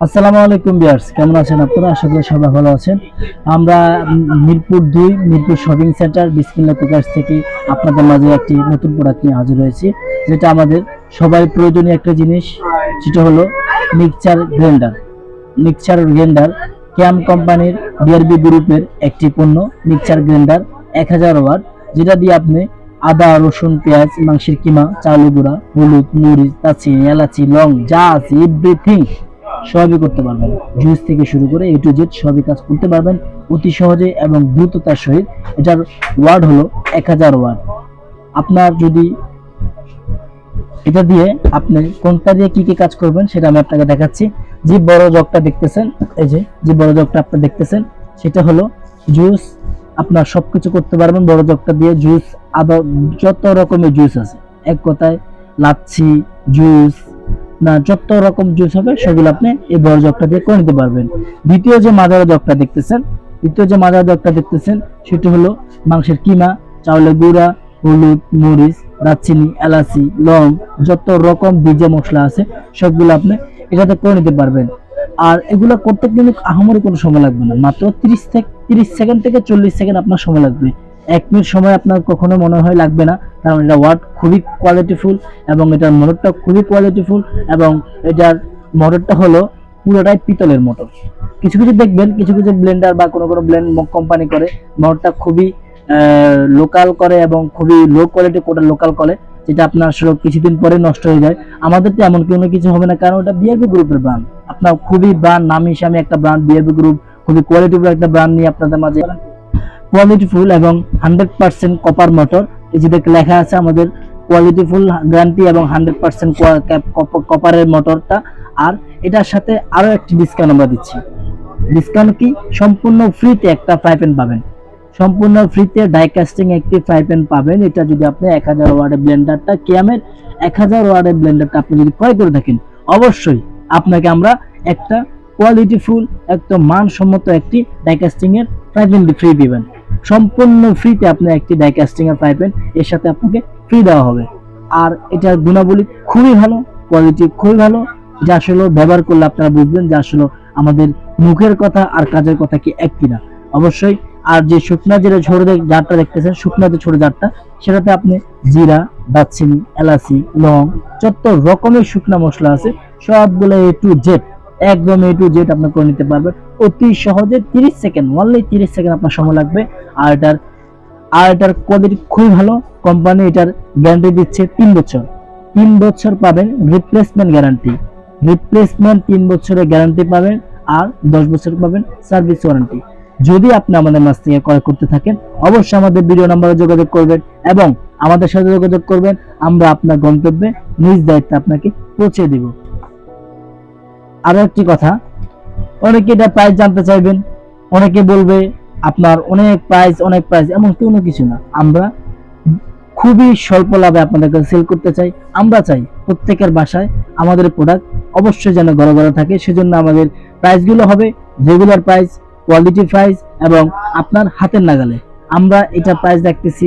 আসসালামু আলাইকুম বিয়ার্স কেমন আছেন আপনারা? আশা করি সবাই ভালো আছেন। আমরা মিরপুর দুই, মিরপুর শপিং সেন্টার বিসমিল্লা প্রকাশ থেকে আপনাদের মাঝে একটি নতুন প্রোডাক্ট নিয়ে হাজির হয়েছি, যেটা আমাদের সবাই প্রয়োজনীয় একটা জিনিস, সেটা হলো মিক্সচার গ্রাইন্ডার। মিক্সচার গ্রাইন্ডার ক্যাম কোম্পানির ডিআরবি গ্রুপের একটি পণ্য, মিক্সচার গ্রাইন্ডার, এক হাজার ওয়াট, যেটা দিয়ে আপনি আদা, রসুন, পেঁয়াজ, মাংসের কিমা চাউলের গুঁড়া, হলুদ, মরিচ, দারচিনি, এলাচি, লং, যা আছে এভরিথিং সবই করতে পারবেন। জুস থেকে শুরু করে এ টু জেড সবই কাজ করতে পারবেন অতি সহজে এবং দ্রুততার সহিত। এটার ওয়ার্ড হলো এক হাজার ওয়ার্ড আপনার যদি এটা দিয়ে আপনি কোনটা দিয়ে কি কি কাজ করবেন সেটা আমি আপনাকে দেখাচ্ছি। যে বড় জগটা দেখতেছেন, এই যে যে বড় জগটা আপনি দেখতেছেন, সেটা হলো জুস আপনার সবকিছু করতে পারবেন, বড় জগটা দিয়ে জুস আদা যত রকমের জুস আছে। এক কথায় লাচ্ছি জুস না, যত রকম জুস হবে, সেগুলো আপনি এই বড় জগটা দিয়ে করে নিতে পারবেন। দ্বিতীয় যে মাদার জগটা দেখতেছেন, দ্বিতীয় যে মাদার জগটা দেখতেছেন, সেটা হলো মাংসের কিমা, চাউলের গুঁড়া, হলুদ, মরিচ, দারচিনি, এলাচি, লং, যত রকম বীজে মশলা আছে, সবগুলো আপনি এটাতে করে নিতে পারবেন। আর এগুলো করতে কিন্তু আহামরি কোনো সময় লাগবে না। মাত্র তিরিশ থেকে, তিরিশ সেকেন্ড থেকে চল্লিশ সেকেন্ড আপনার সময় লাগবে। এক মিনিট সময় আপনার কখনো মনে হয় লাগবে না, কারণ এটা ওয়ার্ড খুবই কোয়ালিটিফুল এবং এটার মোটরটা খুবই কোয়ালিটিফুল এবং এটার মোটরটা হলো পুরোটাই পিতলের মোটর। কিছু কিছু দেখবেন, কিছু কিছু ব্লেন্ডার বা কোনো কোনো ব্লেন্ড কোম্পানি করে, মোটরটা খুবই লোকাল করে এবং খুবই লো কোয়ালিটি কোটা লোকাল করে, যেটা আপনার আসলে কিছুদিন পরে নষ্ট হয়ে যায়। আমাদের তো এমন কোনো কিছু হবে না, কারণ ওটা বিআরবি গ্রুপের ব্র্যান্ড আপনার খুবই ব্র্যান্ড নামি সামি একটা ব্র্যান্ড বিআরবি গ্রুপ খুবই কোয়ালিটিফুল একটা ব্র্যান্ড নিয়ে আপনাদের মাঝে কোয়ালিটিফুল এবং হান্ড্রেড পার্সেন্ট কপার মোটর এই যে দেখে লেখা আছে আমাদের কোয়ালিটিফুল গ্যারান্টি এবং হান্ড্রেড পার্সেন্ট কপারের মোটরটা আর এটার সাথে আরও একটি ডিসকাউন্ট আমরা দিচ্ছি। ডিসকাউন্ট কি? সম্পূর্ণ ফ্রিতে একটা ফ্রাই প্যান পাবেন। সম্পূর্ণ ফ্রিতে ডাই কাস্টিং একটি ফ্রাই প্যান পাবেন। এটা যদি আপনি এক হাজার ওয়ার্ডের ব্লেন্ডারটা কিয়ামের এক হাজার ওয়ার্ডের ব্লেন্ডারটা আপনি যদি ক্রয় করে থাকেন, অবশ্যই আপনাকে আমরা একটা কোয়ালিটিফুল একদম মানসম্মত একটি ডাই কাস্টিং এর ফ্রাই প্যান ফ্রি দিবেন। সম্পূর্ণ ফ্রিতে আপনি একটি ডাই কাস্টিং এর ফ্রাই এর সাথে আপনাকে ফ্রি দেওয়া হবে। আর এটার গুণাবলী খুবই ভালো কোয়ালিটি খুবই ভালো, যা আসলে ব্যবহার করলে আপনারা বুঝবেন যে আসলে আমাদের মুখের কথা আর কাজের কথা কি এক কিনা। অবশ্যই আর যে শুকনা যেটা ছোট জারটা দেখতেছেন, শুকনা যে ছোট জারটা, সেটাতে আপনি জিরা, দারচিনি, এলাচি, লং, যত রকমের শুকনা মশলা আছে, সবগুলো এ টু জেড একদম এ টু জেড আপনি করে নিতে পারবেন অতি সহজে তিরিশ সেকেন্ড অনলি তিরিশ সেকেন্ড আপনার সময় লাগবে। আর এটার আর এটার কোয়ালিটি খুবই ভালো। কোম্পানি এটার গ্যারান্টি দিচ্ছে তিন বছর। তিন বছর পাবেন রিপ্লেসমেন্ট গ্যারান্টি রিপ্লেসমেন্ট তিন বছরের গ্যারান্টি পাবেন আর দশ বছর পাবেন সার্ভিস ওয়ারেন্টি যদি আপনি আমাদের মাছ থেকে ক্রয় করতে থাকেন, অবশ্যই আমাদের ভিডিও নাম্বারে যোগাযোগ করবেন এবং আমাদের সাথে যোগাযোগ করবেন। আমরা আপনার গন্তব্যে নিজ দায়িত্বে আপনাকে পৌঁছে দিব। আরও একটি কথা। অনেকে এটা প্রাইস জানতে চাইবেন, অনেকে বলবে আপনার অনেক প্রাইস অনেক প্রাইস এমন কোনো কিছু না। আমরা খুবই স্বল্প লাভে আপনাদের কাছে সেল করতে চাই। আমরা চাই প্রত্যেকের বাসায় আমাদের প্রোডাক্ট অবশ্যই যেন ঘরে ঘরে থাকে। সেজন্য আমাদের প্রাইসগুলো হবে রেগুলার প্রাইস কোয়ালিটি প্রাইস এবং আপনার হাতের নাগালে। আমরা এটা প্রাইস রাখতেছি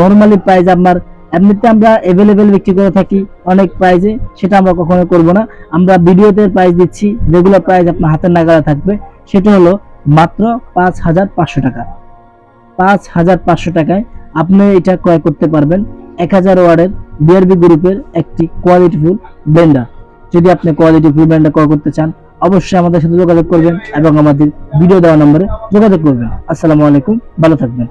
নর্মালি প্রাইস আপনার এমনিতে আমরা অ্যাভেলেবেল বিক্রি করে থাকি অনেক প্রাইজে সেটা আমরা কখনো করব না। আমরা ভিডিওতে প্রাইস দিচ্ছি রেগুলার প্রাইস আপনার হাতের নাগালে থাকবে। সেটা হলো মাত্র পাঁচ হাজার পাঁচশো টাকা। পাঁচ হাজার পাঁচশো টাকায় আপনি এটা ক্রয় করতে পারবেন। এক হাজার ওয়ার্ডের বিআরবি গ্রুপের একটি কোয়ালিটিফুল ব্লেন্ডার যদি আপনি কোয়ালিটিফুল ব্লেন্ডার ক্রয় করতে চান, অবশ্যই আমাদের সাথে যোগাযোগ করবেন এবং আমাদের ভিডিও দেওয়া নম্বরে যোগাযোগ করবেন। আসসালামু আলাইকুম, ভালো থাকবেন।